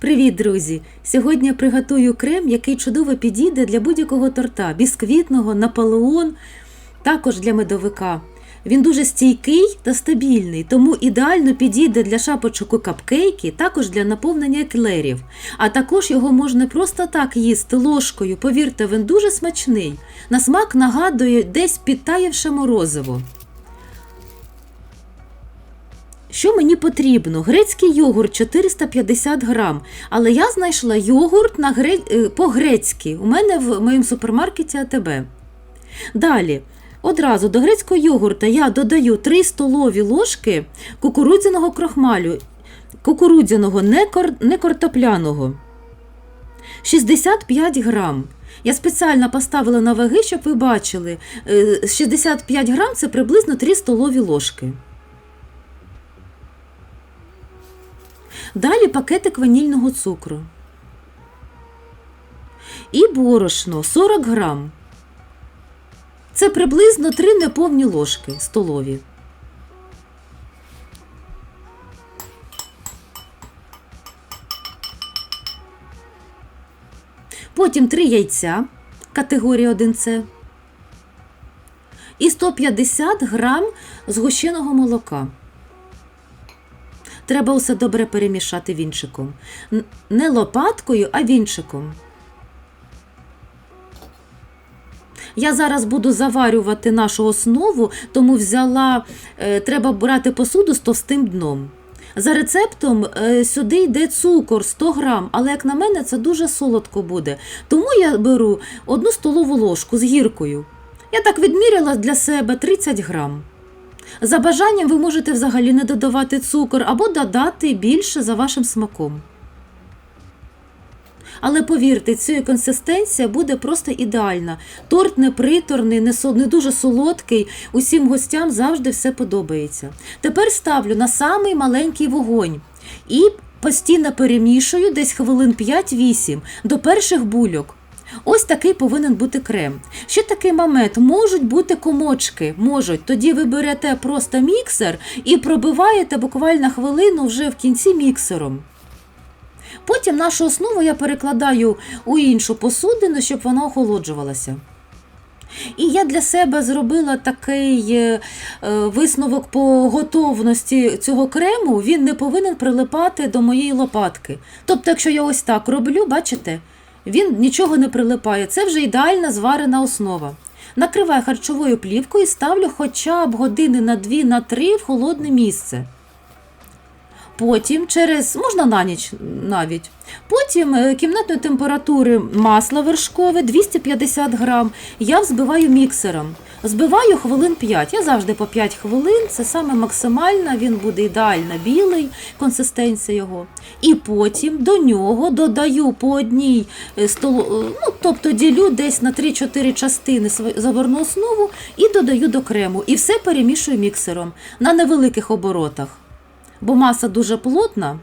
Привіт, друзі! Сьогодні я приготую крем, який чудово підійде для будь-якого торта, бісквітного, наполеон, також для медовика. Він дуже стійкий та стабільний, тому ідеально підійде для шапочок у капкейки, також для наповнення еклерів. А також його можна просто так їсти ложкою. Повірте, він дуже смачний. На смак нагадує десь підтаєвше морозиво. Що мені потрібно? Грецький йогурт 450 грам. Але я знайшла йогурт на гре... е, по-грецьки. У мене в моєму супермаркеті АТБ. Далі, одразу до грецького йогурта я додаю 3 столові ложки кукурудзяного крохмалю, кукурудзяного, не, кор... не картопляного. 65 грам. Я спеціально поставила на ваги, щоб ви бачили. е, 65 грам це приблизно 3 столові ложки. Далі пакетик ванільного цукру. І борошно 40 грам. Це приблизно 3 неповні ложки столові. Потім 3 яйця категорії 1С. І 150 грам згущеного молока. Треба усе добре перемішати вінчиком. Не лопаткою, а вінчиком. Я зараз буду заварювати нашу основу, тому взяла, е, треба брати посуду з товстим дном. За рецептом е, сюди йде цукор 100 грам, але як на мене, це дуже солодко буде. Тому я беру одну столову ложку з гіркою. Я так відміряла для себе 30 грам. За бажанням ви можете взагалі не додавати цукор або додати більше за вашим смаком. Але повірте, цієї консистенція буде просто ідеальна. Торт не приторний, не дуже солодкий. Усім гостям завжди все подобається. Тепер ставлю на самий маленький вогонь і постійно перемішую десь хвилин 5-8 до перших бульок. Ось такий повинен бути крем. Ще такий момент, можуть бути комочки, можуть. Тоді ви берете просто міксер і пробиваєте буквально хвилину вже в кінці міксером. Потім нашу основу я перекладаю у іншу посудину, щоб вона охолоджувалася. І я для себе зробила такий е, е, висновок по готовності цього крему, він не повинен прилипати до моєї лопатки. Тобто, якщо я ось так роблю, бачите, він нічого не прилипає. Це вже ідеальна зварена основа. Накриваю харчовою плівкою і ставлю хоча б години на 2 на три в холодне місце. Потім через можна на ніч навіть. Потім е, кімнатної температури масло вершкове 250 грам. Я взбиваю міксером. Збиваю хвилин 5. Я завжди по 5 хвилин. Це саме максимально, він буде ідеально білий, консистенція його. І потім до нього додаю по одній е, столу, е, ну, тобто ділю десь на 3-4 частини заварну основу і додаю до крему. І все перемішую міксером на невеликих оборотах бо маса дуже плотна.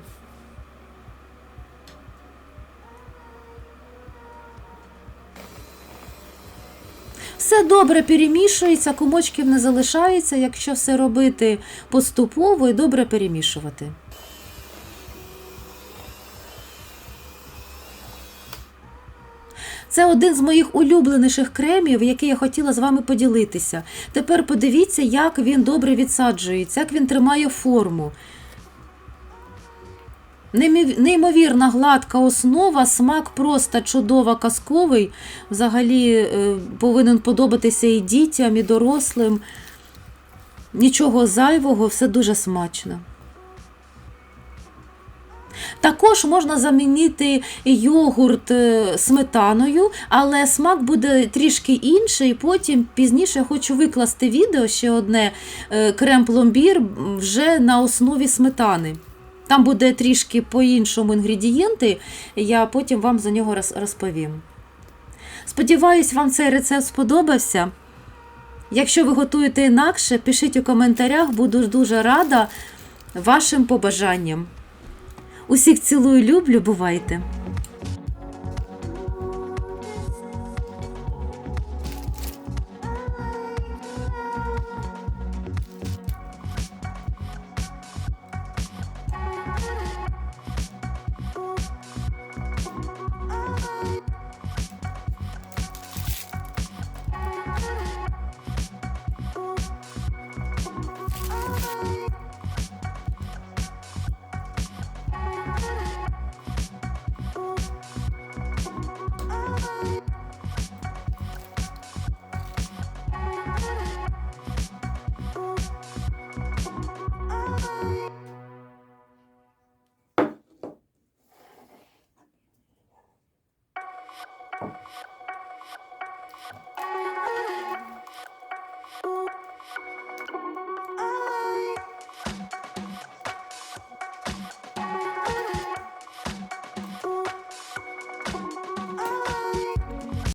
Все добре перемішується, комочків не залишається, якщо все робити поступово і добре перемішувати. Це один з моїх улюбленіших кремів, який я хотіла з вами поділитися. Тепер подивіться, як він добре відсаджується, як він тримає форму. Неймовірна гладка основа, смак просто чудово казковий. Взагалі е, повинен подобатися і дітям, і дорослим. Нічого зайвого, все дуже смачно. Також можна замінити йогурт е, сметаною, але смак буде трішки інший. Потім пізніше хочу викласти відео ще одне е, крем пломбір вже на основі сметани. Там буде трішки по-іншому інгредієнти, я потім вам за нього розповім. Сподіваюсь, вам цей рецепт сподобався. Якщо ви готуєте інакше, пишіть у коментарях, буду дуже рада вашим побажанням. Усіх цілую, люблю, бувайте! you.